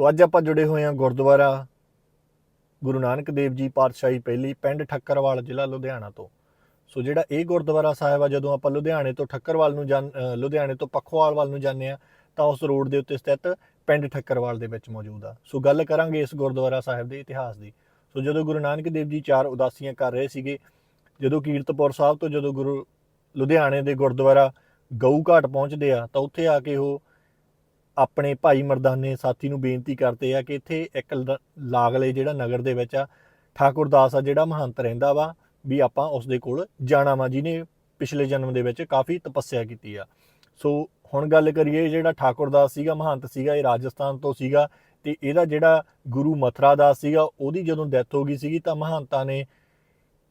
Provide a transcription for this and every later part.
ਸੋ ਅੱਜ ਆਪਾਂ ਜੁੜੇ ਹੋਏ ਹਾਂ ਗੁਰਦੁਆਰਾ ਗੁਰੂ ਨਾਨਕ ਦੇਵ ਜੀ ਪਾਤਸ਼ਾਹੀ ਪਹਿਲੀ ਪਿੰਡ ਠੱਕਰਵਾਲ ਜ਼ਿਲ੍ਹਾ ਲੁਧਿਆਣਾ ਤੋਂ। ਸੋ ਜਿਹੜਾ ਇਹ ਗੁਰਦੁਆਰਾ ਸਾਹਿਬ ਆ, ਜਦੋਂ ਆਪਾਂ ਲੁਧਿਆਣੇ ਤੋਂ ਠੱਕਰਵਾਲ ਨੂੰ ਜਾਂ ਲੁਧਿਆਣੇ ਤੋਂ ਪਖਵਾਲ ਵੱਲ ਨੂੰ ਜਾਂਦੇ ਆ ਤਾਂ ਉਸ ਰੋਡ ਦੇ ਉੱਤੇ ਸਥਿਤ ਪਿੰਡ ਠੱਕਰਵਾਲ ਦੇ ਵਿੱਚ ਮੌਜੂਦ ਆ। ਸੋ ਗੱਲ ਕਰਾਂਗੇ ਇਸ ਗੁਰਦੁਆਰਾ ਸਾਹਿਬ ਦੇ ਇਤਿਹਾਸ ਦੀ। ਸੋ ਜਦੋਂ ਗੁਰੂ ਨਾਨਕ ਦੇਵ ਜੀ ਚਾਰ ਉਦਾਸੀਆਂ ਕਰ ਰਹੇ ਸੀਗੇ, ਜਦੋਂ ਕੀਰਤਪੁਰ ਸਾਹਿਬ ਤੋਂ ਜਦੋਂ ਗੁਰੂ ਲੁਧਿਆਣੇ ਦੇ ਗੁਰਦੁਆਰਾ ਗਊ ਘਾਟ ਪਹੁੰਚਦੇ ਆ, ਤਾਂ ਉੱਥੇ ਆ ਕੇ ਉਹ ਆਪਣੇ ਭਾਈ ਮਰਦਾਨੇ ਸਾਥੀ ਨੂੰ ਬੇਨਤੀ ਕਰਦੇ ਆ ਕਿ ਇੱਥੇ ਇੱਕ ਲ- ਲਾਗਲੇ ਜਿਹੜਾ ਨਗਰ ਦੇ ਵਿੱਚ ਆ, ਠਾਕੁਰ ਦਾਸ ਆ ਜਿਹੜਾ ਮਹੰਤ ਰਹਿੰਦਾ ਵਾ, ਵੀ ਆਪਾਂ ਉਸ ਦੇ ਕੋਲ ਜਾਣਾ ਵਾ, ਜਿਹਨੇ ਪਿਛਲੇ ਜਨਮ ਦੇ ਵਿੱਚ ਕਾਫੀ ਤਪੱਸਿਆ ਕੀਤੀ ਆ। ਸੋ ਹੁਣ ਗੱਲ ਕਰੀਏ ਜਿਹੜਾ ਠਾਕੁਰ ਦਾਸ ਸੀਗਾ, ਮਹੰਤ ਸੀਗਾ, ਇਹ ਰਾਜਸਥਾਨ ਤੋਂ ਸੀਗਾ ਤੇ ਇਹਦਾ ਜਿਹੜਾ ਗੁਰੂ ਮਥਰਾ ਦਾਸ ਸੀਗਾ, ਉਹਦੀ ਜਦੋਂ ਡੈਥ ਹੋ ਗਈ ਸੀਗੀ ਤਾਂ ਮਹੰਤਾਂ ਨੇ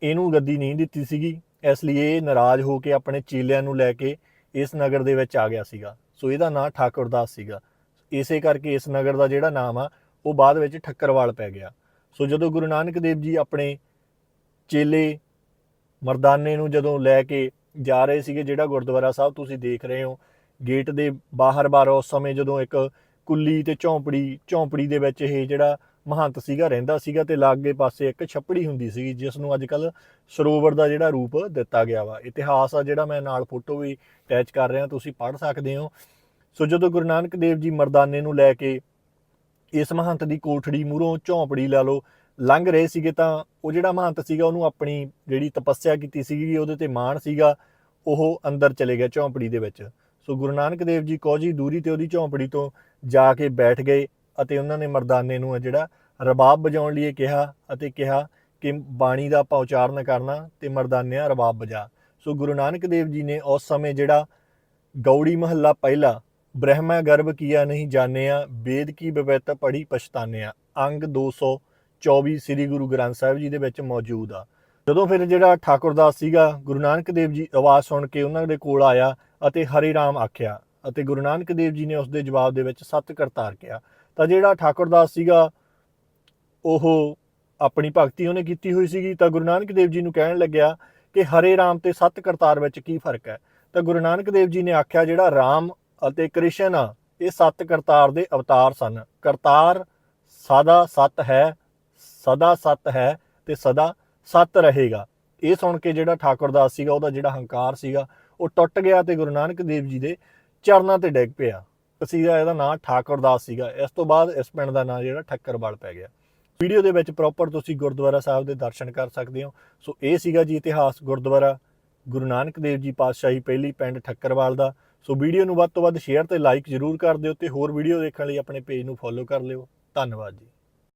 ਇਹਨੂੰ ਗੱਦੀ ਨਹੀਂ ਦਿੱਤੀ ਸੀਗੀ। ਇਸ ਲਈ ਇਹ ਨਾਰਾਜ਼ ਹੋ ਕੇ ਆਪਣੇ ਚੇਲਿਆਂ ਨੂੰ ਲੈ ਕੇ ਇਸ ਨਗਰ ਦੇ ਵਿੱਚ ਆ ਗਿਆ ਸੀਗਾ। ਸੋ ਇਹਦਾ ਨਾਂ ਠਾਕੁਰਦਾਸ ਸੀਗਾ। ਇਸੇ ਕਰਕੇ ਇਸ ਨਗਰ ਦਾ ਜਿਹੜਾ ਨਾਮ ਆ, ਉਹ ਬਾਅਦ ਵਿੱਚ ਠੱਕਰਵਾਲ ਪੈ ਗਿਆ। ਸੋ ਜਦੋਂ ਗੁਰੂ ਨਾਨਕ ਦੇਵ ਜੀ ਆਪਣੇ ਚੇਲੇ ਮਰਦਾਨੇ ਨੂੰ ਜਦੋਂ ਲੈ ਕੇ ਜਾ ਰਹੇ ਸੀਗੇ, ਜਿਹੜਾ ਗੁਰਦੁਆਰਾ ਸਾਹਿਬ ਤੁਸੀਂ ਦੇਖ ਰਹੇ ਹੋ, ਗੇਟ ਦੇ ਬਾਹਰ-ਬਾਹਰ ਉਸ ਸਮੇਂ ਜਦੋਂ ਇੱਕ ਕੁੱਲੀ ਤੇ ਝੌਂਪੜੀ ਝੌਂਪੜੀ ਦੇ ਵਿੱਚ ਇਹ ਜਿਹੜਾ ਮਹੰਤ ਸੀਗਾ, ਰਹਿੰਦਾ ਸੀਗਾ ਤੇ ਲਾਗੇ ਪਾਸੇ ਇੱਕ ਛੱਪੜੀ ਹੁੰਦੀ ਸੀਗੀ ਜਿਸ ਨੂੰ ਅੱਜ ਕੱਲ ਸਰੋਵਰ ਦਾ ਜਿਹੜਾ ਰੂਪ ਦਿੱਤਾ ਗਿਆ ਵਾ। ਇਤਿਹਾਸ ਆ ਜਿਹੜਾ ਮੈਂ ਨਾਲ ਫੋਟੋ ਵੀ ਅਟੈਚ ਕਰ ਰਿਹਾ, ਤੁਸੀਂ ਪੜ੍ਹ ਸਕਦੇ ਹੋ। ਸੋ ਜਦੋਂ ਗੁਰੂ ਨਾਨਕ ਦੇਵ ਜੀ ਮਰਦਾਨੇ ਨੂੰ ਲੈ ਕੇ ਇਸ ਮਹੰਤ ਦੀ ਕੋਠੜੀ ਮੂਹਰੋਂ ਝੌਂਪੜੀ ਲਾ ਲਓ, ਲੰਘ ਰਹੇ ਸੀਗੇ ਤਾਂ ਉਹ ਜਿਹੜਾ ਮਹੰਤ ਸੀਗਾ, ਉਹਨੂੰ ਆਪਣੀ ਜਿਹੜੀ ਤਪੱਸਿਆ ਕੀਤੀ ਸੀਗੀ, ਉਹਦੇ ਤੇ ਮਾਣ ਸੀਗਾ, ਉਹ ਅੰਦਰ ਚਲੇ ਗਿਆ ਝੌਂਪੜੀ ਦੇ ਵਿੱਚ। ਸੋ ਗੁਰੂ ਨਾਨਕ ਦੇਵ ਜੀ ਕੋਜੀ ਦੂਰੀ ਤੇ ਉਹਦੀ ਝੌਂਪੜੀ ਤੋਂ ਜਾ ਕੇ ਬੈਠ ਗਏ। ਅਤੇ ਉਹਨਾਂ ਨੇ ਮਰਦਾਨੇ ਨੂੰ ਹੈ ਜਿਹੜਾ ਰਬਾਬ ਵਜਾਉਣ ਲਈ ਕਿਹਾ ਅਤੇ ਕਿਹਾ ਕਿ ਬਾਣੀ ਦਾ ਆਪਾਂ ਕਰਨਾ ਤੇ ਮਰਦਾਨਿਆਂ ਰਬਾਬ ਵਜਾ। ਸੋ ਗੁਰੂ ਨਾਨਕ ਦੇਵ ਜੀ ਨੇ ਉਸ ਸਮੇਂ ਜਿਹੜਾ ਗੌੜੀ ਮਹੱਲਾ ਪਹਿਲਾ, ਬ੍ਰਹਮਾ ਗਰਭ ਕੀਆ ਨਹੀਂ ਜਾਣਿਆ, ਵੇਦ ਕੀ ਬਵਿੱਤ ਪੜੀ ਪਛਤਾਨਿਆ, ਅੰਗ 224 ਸ੍ਰੀ ਗੁਰੂ ਗ੍ਰੰਥ ਸਾਹਿਬ ਜੀ ਦੇ ਵਿੱਚ ਮੌਜੂਦ ਆ। ਜਦੋਂ ਫਿਰ ਜਿਹੜਾ ਠਾਕੁਰਦਾਸ ਸੀਗਾ, ਗੁਰੂ ਨਾਨਕ ਦੇਵ ਜੀ ਆਵਾਜ਼ ਸੁਣ ਕੇ ਉਹਨਾਂ ਦੇ ਕੋਲ ਆਇਆ ਅਤੇ ਹਰੀ ਰਾਮ ਆਖਿਆ ਅਤੇ ਗੁਰੂ ਨਾਨਕ ਦੇਵ ਜੀ ਨੇ ਉਸ ਦੇ ਜਵਾਬ ਦੇ ਵਿੱਚ ਸਤ ਕਰਤਾਰ ਕਿਹਾ। ਤਾਂ ਜਿਹੜਾ ਠਾਕੁਰਦਾਸ ਸੀਗਾ, ਉਹ ਆਪਣੀ ਭਗਤੀ ਉਹਨੇ ਕੀਤੀ ਹੋਈ ਸੀਗੀ। ਤਾਂ ਗੁਰੂ ਨਾਨਕ ਦੇਵ ਜੀ ਨੂੰ ਕਹਿਣ ਲੱਗਿਆ ਕਿ ਹਰੇ ਰਾਮ ਤੇ ਸਤ ਕਰਤਾਰ ਵਿੱਚ ਕੀ ਫ਼ਰਕ ਹੈ? ਤਾਂ ਗੁਰੂ ਨਾਨਕ ਦੇਵ ਜੀ ਨੇ ਆਖਿਆ, ਜਿਹੜਾ ਰਾਮ ਅਤੇ ਕ੍ਰਿਸ਼ਨ ਆ, ਇਹ ਸਤ ਕਰਤਾਰ ਦੇ ਅਵਤਾਰ ਸਨ। ਕਰਤਾਰ ਸਦਾ ਸਤ ਹੈ, ਸਦਾ ਸਤ ਹੈ ਤੇ ਸਦਾ ਸਤ ਰਹੇਗਾ। ਇਹ ਸੁਣ ਕੇ ਜਿਹੜਾ ਠਾਕੁਰਦਾਸ ਸੀਗਾ, ਉਹਦਾ ਜਿਹੜਾ ਹੰਕਾਰ ਸੀਗਾ, ਉਹ ਟੁੱਟ ਗਿਆ ਤੇ ਗੁਰੂ ਨਾਨਕ ਦੇਵ ਜੀ ਦੇ ਚਰਨਾਂ ਤੇ ਡਿੱਗ ਪਿਆ। ਸੀਗਾ, ਇਹਦਾ ਨਾਂ ਠਾਕੁਰਦਾਸ ਸੀਗਾ। ਇਸ ਤੋਂ ਬਾਅਦ ਇਸ ਪਿੰਡ ਦਾ ਨਾਂ ਜਿਹੜਾ ਠੱਕਰਵਾਲ ਪੈ ਗਿਆ। ਵੀਡੀਓ ਦੇ ਵਿੱਚ ਪ੍ਰੋਪਰ ਤੁਸੀਂ ਗੁਰਦੁਆਰਾ ਸਾਹਿਬ ਦੇ ਦਰਸ਼ਨ ਕਰ ਸਕਦੇ ਹੋ। ਸੋ ਇਹ ਸੀਗਾ ਜੀ ਇਤਿਹਾਸ, ਗੁਰਦੁਆਰਾ ਗੁਰੂ ਨਾਨਕ ਦੇਵ ਜੀ ਪਾਤਸ਼ਾਹੀ ਪਹਿਲੀ ਪਿੰਡ ਠੱਕਰਵਾਲ ਦਾ। ਸੋ ਵੀਡੀਓ ਨੂੰ ਵੱਧ ਤੋਂ ਵੱਧ ਸ਼ੇਅਰ ਤੇ ਲਾਈਕ ਜ਼ਰੂਰ ਕਰ ਦਿਓ ਤੇ ਹੋਰ ਵੀਡੀਓ ਦੇਖਣ ਲਈ ਆਪਣੇ ਪੇਜ ਨੂੰ ਫੋਲੋ ਕਰ ਲਿਓ। ਧੰਨਵਾਦ ਜੀ।